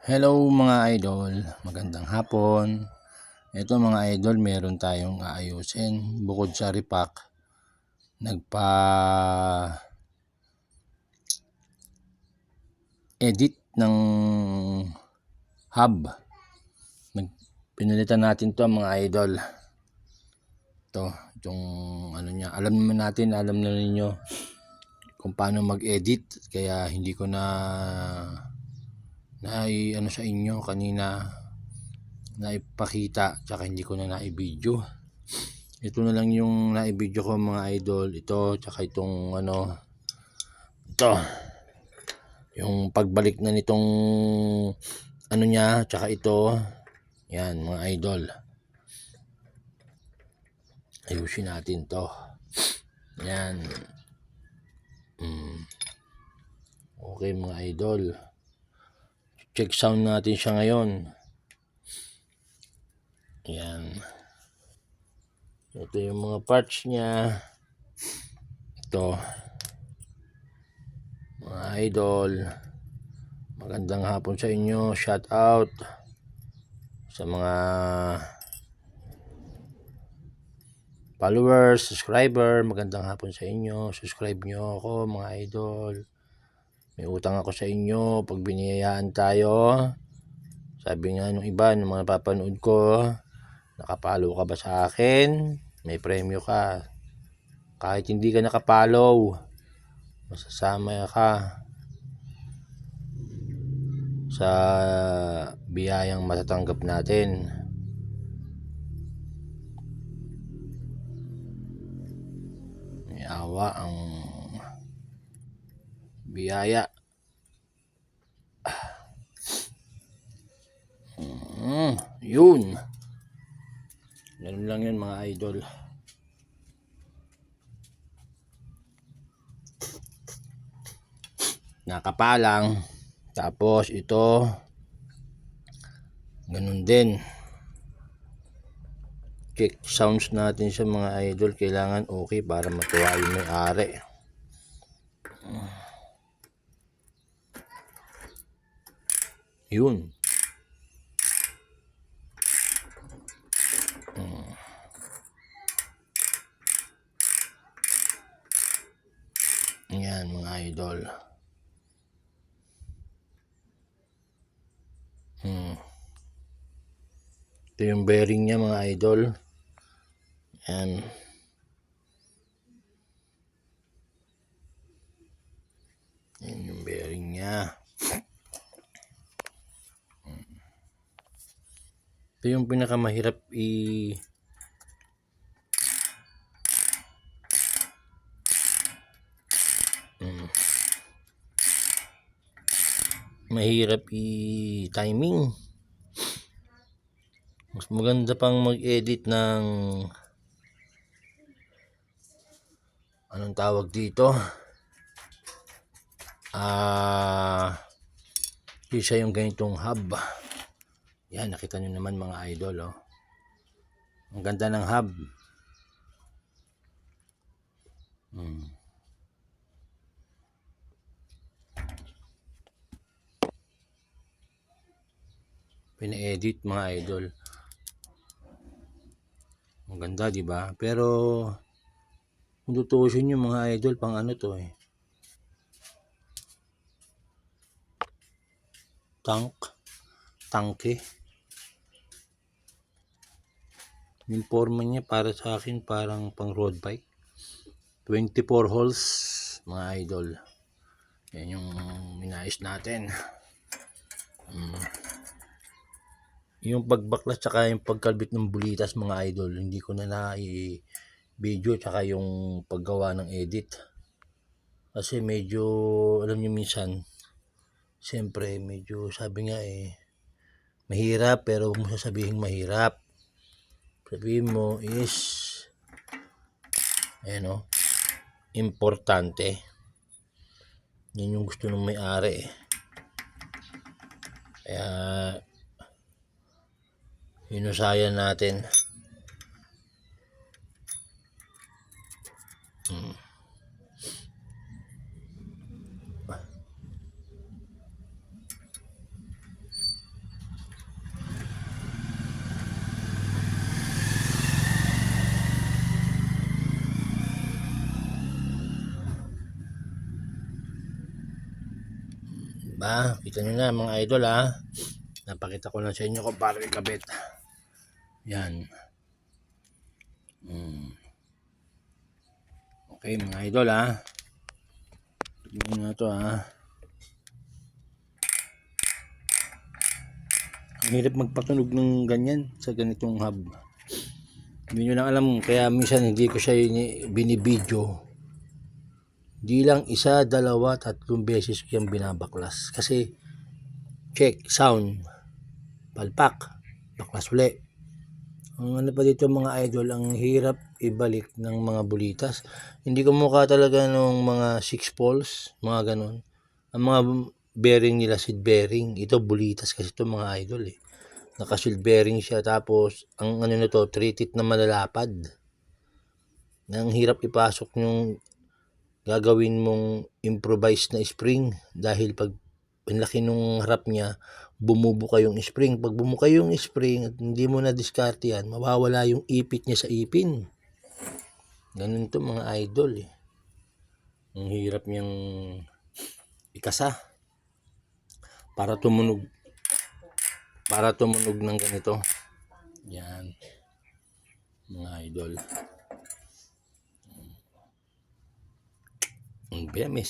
Hello mga idol, magandang hapon. Ito mga idol, meron tayong aayusin. Bukod sa repack, nagpa edit ng hub. Nag, natin to mga idol. Ito, itong ano niya. Alam naman natin, alam na ninyo kung paano mag-edit. Kaya hindi ko na na ano sa inyo kanina naipakita tsaka hindi ko na naibideo ito na lang yung naibideo ko mga idol. Ito tsaka itong ano ito. Yung pagbalik na nitong ano niya tsaka ito. Yan mga idol. Ayusin natin to. Yan. Mm. okay mga idol check sound natin siya ngayon. Ayan. Ito yung mga parts niya. Ito. Mga idol. Magandang hapon sa inyo. Shout out sa mga followers, subscriber. Magandang hapon sa inyo. Subscribe nyo ako mga idol. May utang ako sa inyo pag biniyayaan tayo. Sabi nga nung iba, nung mga papanood ko, nakapalo ka ba sa akin? May premyo ka. Kahit hindi ka nakapalo, masasama ka sa biyayang matatanggap natin. May awa ang biyaya. Mm, yun. Ganun lang yun mga idol. Nakapalang. Tapos ito ganun din. Check sounds natin sa mga idol. Kailangan okay para matuwa yung may-ari. Yun. Hmm. Yan mga idol. Hmm. Ito yung bearing niya mga idol. Yan. Yan yung bearing niya. Ito yung pinakamahirap i Mm. Mahirap i timing. Mas maganda pang mag-edit ng anong tawag dito? Ah, isa yung ganitong hub. Yan, nakita nyo naman mga idol, oh. Ang ganda ng hub. Hmm. Pina-edit mga idol. Ang ganda, di ba? Pero kung tutuusin yung mga idol, pang ano to eh. Tank. Tangke. Yung forma niya para sa akin parang pang road bike. 24 holes mga idol. Yan yung minais natin. Mm. Yung pagbaklas tsaka yung pagkalbit ng bulitas mga idol, hindi ko na na-video tsaka yung paggawa ng edit. Kasi medyo, alam niyo minsan, siyempre medyo sabi nga eh, mahirap pero huwag mo sasabihin mahirap. Sabihin mo is, ayan o, importante. Yan yung gusto ng may-ari. Kaya, inusayan natin. Ba, kita nyo na mga idol ha. Napakita ko na sa inyo kung paano ikabit. Yan. Hmm. Okay mga idol ha. Tignan na to ha. Ang hirap magpatunog ng ganyan sa ganitong hub. Hindi nyo lang alam, kaya minsan hindi ko siya ini- binibidyo. Di lang isa, dalawa, tatlong beses ko yung binabaklas. Kasi, check, sound, palpak, baklas uli. Ang ano pa dito mga idol, ang hirap ibalik ng mga bulitas. Hindi ko mukha talaga nung mga six poles, mga ganon. Ang mga bearing nila, seed bearing. Ito bulitas kasi ito mga idol eh. Naka-seed bearing siya tapos ang ano nito, treated na malalapad. Ang hirap ipasok yung gagawin mong improvise na spring dahil pag ang nung harap niya, bumubuka yung spring. Pag bumuka yung spring at hindi mo na diskarte yan, mawawala yung ipit niya sa ipin. Ganun to mga idol eh. Ang hirap niyang ikasa para tumunog para tumunog ng ganito. Yan. Mga idol. Ang may,